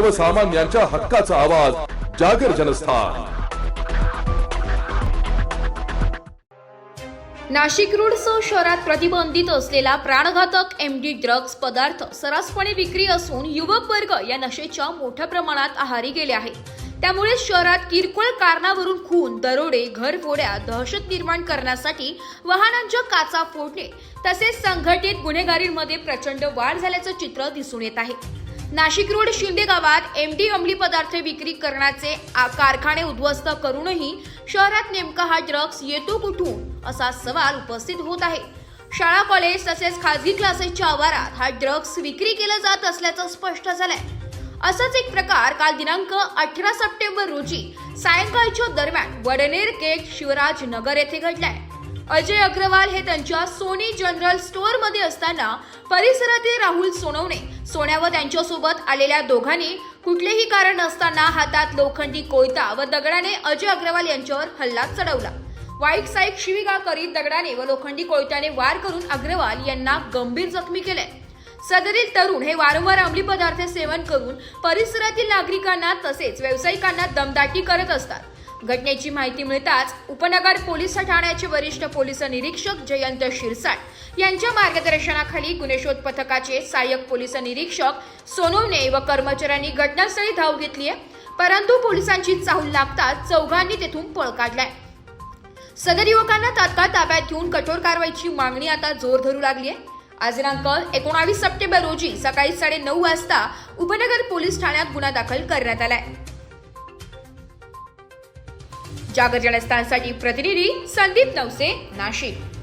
सर्वसामान्यांच्या हक्काचा आवाज जागर जनस्थान. नाशिक रोडसह शहरात प्रतिबंधित असलेला प्राणघातक एमडी ड्रग्ज पदार्थ सर्रासपणे विक्री असून युवक वर्ग या नशेच्या मोठ्या प्रमाणात आहारी गेले आहे. त्यामुळे शहरात किरकोळ कारणावरून खून दरोडे घरफोड्या दहशत निर्माण करण्यासाठी वाहनांच्या काचा फोडणे तसेच संघटित गुन्हेगारीमध्ये प्रचंड वाढ झाल्याचं चित्र दिसून येत आहे. नाशिक रोड शिंदे गावात एमटी अंमली पदार्थ विक्री करण्याचे आ- कारखाने उद्ध्वस्त करूनही शहरात नेमका हा ड्रग्ज येतो कुठून असा सवाल उपस्थित होत आहे. शाळा कॉलेज तसेच खासगी क्लासेसच्या आवारात हा ड्रग्ज विक्री केला जात असल्याचं स्पष्ट झालंय. असाच एक प्रकार काल दिनांक अठरा सप्टेंबर रोजी सायंकाळच्या दरम्यान वडनेर गेट शिवराज नगर येथे घडलाय. अजय अग्रवाल हे त्यांच्या सोनी जनरल स्टोअरमध्ये असताना परिसरातील राहुल सोनवणे सोन्या व त्यांच्यासोबत आलेल्या दोघांनी कुठलेही कारण नसताना हातात लोखंडी कोयता व दगडाने अजय अग्रवाल यांच्यावर हल्ला चढवला. वाईट साईक शिविगा करीत दगडाने व लोखंडी कोयत्याने वार करून अग्रवाल यांना गंभीर जखमी केले सदरील तरुण हे वारंवार अंमली पदार्थ सेवन करून परिसरातील नागरिकांना तसेच व्यावसायिकांना दमदाटी करत असतात. घटनेची माहिती मिळताच उपनगर पोलीस ठाण्याचे वरिष्ठ पोलीस निरीक्षक जयंत शिरसाट यांच्या मार्गदर्शनाखाली गुन्हेशोध पथकाचे सहाय्यक पोलीस निरीक्षक सोनवणे व कर्मचाऱ्यांनी घटनास्थळी धाव घेतली आहे परंतु पोलिसांची चाहूल लागताच चौघांनी तेथून पळ काढलाय. सदर युवकांना तात्काळ ताब्यात घेऊन कठोर कारवाईची मागणी आता जोर धरू लागली आहे आज दिनांक एकोणावीस सप्टेंबर रोजी सकाळी साडे नऊ वाजता उपनगर पोलीस ठाण्यात गुन्हा दाखल करण्यात आलाय. जागर जनस्थानसाठी प्रतिनिधी संदीप नवसे नाशिक.